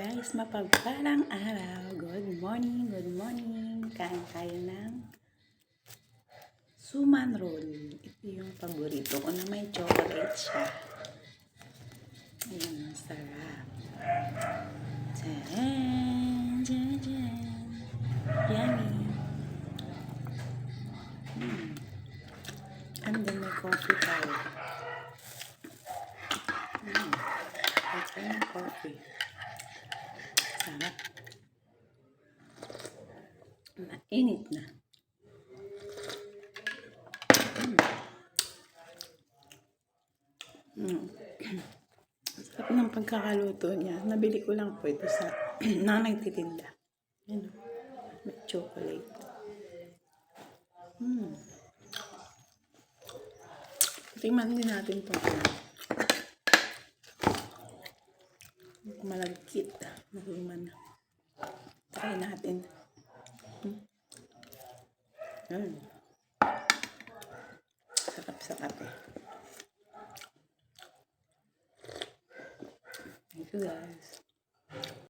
guys, mapagpalang araw. Good morning, good morning. Kain tayo ng suman roll. Ito yung paborito ko na may chocolate siya. Ayan, sarap. Tadaan, tadaan. Yummy. Hmm. And then may coffee tayo. Hmm. Let's coffee. Sarap. Mainit na. Mm. Sarap ng pagkakaluto niya. Nabili ko lang po ito sa nanay titinda. Yan o. May chocolate. Mm. Tingnan din natin ito. Malagkit. Nahiman na. Try natin. Hmm. Mm. Sarap-sarap eh. Thank you guys.